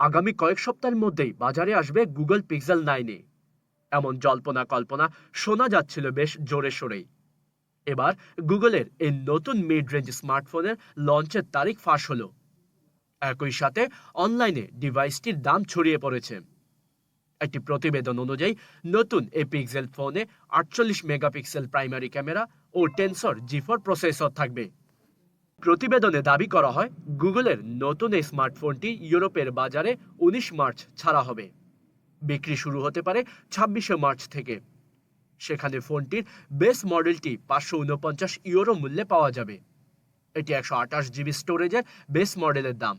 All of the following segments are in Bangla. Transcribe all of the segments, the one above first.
আগামী কয়েক সপ্তাহের মধ্যেই বাজারে আসবে গুগল পিক্সেল নাইনে। এমন জল্পনা কল্পনা শোনা যাচ্ছিল বেশ জোরে সোরেই। এবার গুগলের এই নতুন মিড রেঞ্জ স্মার্টফোনের লঞ্চের তারিখ ফাঁস হলো। একই সাথে অনলাইনে ডিভাইসটির দাম ছড়িয়ে পড়েছে। একটি প্রতিবেদন অনুযায়ী, নতুন এই পিক্সেল ফোনে আটচল্লিশ মেগাপিক্সেল প্রাইমারি ক্যামেরা ও টেনসর জিফোর প্রসেসর থাকবে। প্রতিবেদনে দাবি করা হয়, গুগলের নতুন এই স্মার্টফোনটি ইউরোপের বাজারে উনিশ মার্চ ছাড়া হবে। বিক্রি শুরু হতে পারে ছাব্বিশে মার্চ থেকে। সেখানে ফোনটির বেস মডেলটি পাঁচশো উনপঞ্চাশ ইউরো মূল্যে পাওয়া যাবে। এটি একশো আঠাশ জিবি স্টোরেজের বেস মডেলের দাম।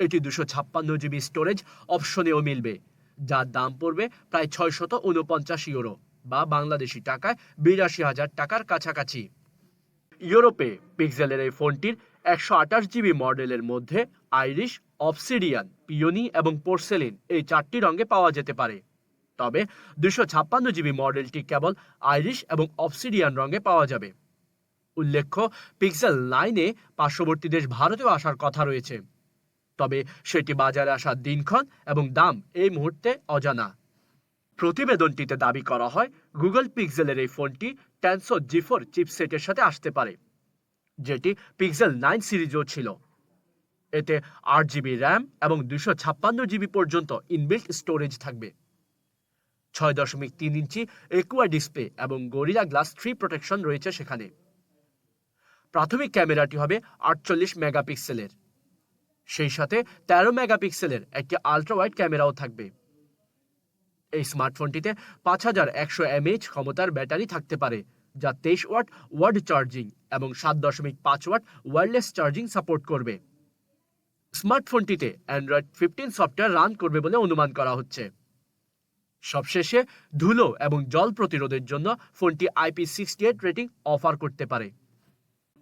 এটি দুশো ছাপ্পান্ন জিবি স্টোরেজ অপশনেও মিলবে, যার দাম পড়বে প্রায় ছয়শত উনপঞ্চাশ ইউরো বা বাংলাদেশি টাকায় বিরাশি হাজার টাকার কাছাকাছি। ইউরোপে পিক্সেলের এই ফোনটির একশো আঠাশ জিবি মডেলের মধ্যে আইরিশ, অবসিডিয়ান, পিওনি এবং পোর্সেলিন এই চারটি রঙে পাওয়া যেতে পারে। তবে দুশো ছাপ্পান্ন জিবি মডেলটি কেবল আইরিশ এবং অবসিডিয়ান রঙে পাওয়া যাবে। উল্লেখ্য, পিক্সেল নাইনে পার্শ্ববর্তী দেশ ভারতেও আসার কথা রয়েছে। তবে সেটি বাজারে আসার দিনক্ষণ এবং দাম এই মুহূর্তে অজানা। প্রতিবেদনটিতে দাবি করা হয় গুগল পিক্সেলের এই ফোনটি ট্যানসো জিফোর চিপসেটের সাথে আসতে পারে, যেটি পিক্সেল নাইন সিরিজও ছিল। এতে আট জিবি র্যাম এবং দুশো ছাপ্পান্ন জিবি পর্যন্ত ইনবিল্ট স্টোরেজ থাকবে। ছয় দশমিক তিন ইঞ্চি একুয়া ডিসপ্লে এবং গরিলা গ্লাস থ্রি প্রোটেকশন রয়েছে সেখানে। প্রাথমিক ক্যামেরাটি হবে আটচল্লিশ মেগাপিক্সেলের। সেই সাথে তেরো মেগাপিক্সেলের একটি আলট্রা ওয়াইড ক্যামেরাও থাকবে। এই স্মার্টফোনটিতে পাঁচ হাজার একশো এমএইচ ক্ষমতার ব্যাটারি থাকতে পারে, যা তেইশ ওয়াট ওয়ার্ড চার্জিং এবং সাত দশমিক পাঁচ ওয়াট ওয়্যারলেস চার্জিং সাপোর্ট করবে। স্মার্টফোনটিতে অ্যান্ড্রয়েড ফিফটিন সফটওয়্যার রান করবে বলে অনুমান করা হচ্ছে। সবশেষে ধুলো এবং জল প্রতিরোধের জন্য ফোনটি IP sixty eight rating offer করতে পারে।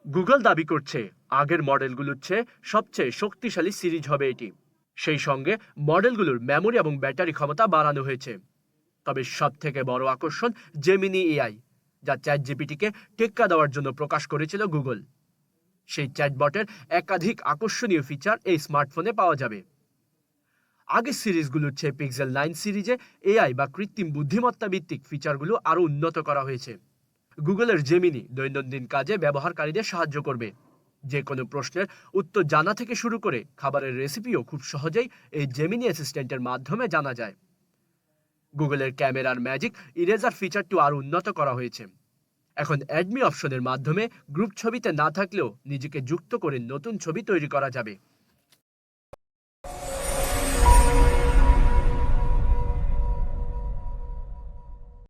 গুগল দাবি করছে, আগের মডেলগুলোর চেয়ে সবচেয়ে শক্তিশালী সিরিজ হবে এটি। সেই সঙ্গে মডেলগুলোর মেমোরি এবং ব্যাটারি ক্ষমতা বাড়ানো হয়েছে। তবে সব থেকে বড় আকর্ষণ জেমিনি এআই যা চ্যাট জিপিটিকে টেক্কা দেওয়ার জন্য প্রকাশ করেছিল গুগল সেই চ্যাটবটের একাধিক আকর্ষণীয় ফিচার এই স্মার্টফোনে পাওয়া যাবে। আগের সিরিজগুলোর চেয়ে পিক্সেল নাইন সিরিজে এআই বা কৃত্রিম বুদ্ধিমত্তা ভিত্তিক ফিচারগুলো আরও উন্নত করা হয়েছে। গুগলের জেমিনি দৈনন্দিন কাজে ব্যবহারকারীদের সাহায্য করবে। যে কোনো প্রশ্নের উত্তর জানা থেকে শুরু করে খাবারের রেসিপিও খুব সহজেই এই জেমিনি অ্যাসিস্ট্যান্টের মাধ্যমে জানা যায়। গুগলের ক্যামেরার ম্যাজিক ইরেজার ফিচারটিও আরও উন্নত করা হয়েছে। এখন অ্যাডমি অপশনের মাধ্যমে গ্রুপ ছবিতে না থাকলেও নিজেকে যুক্ত করে নতুন ছবি তৈরি করা যাবে।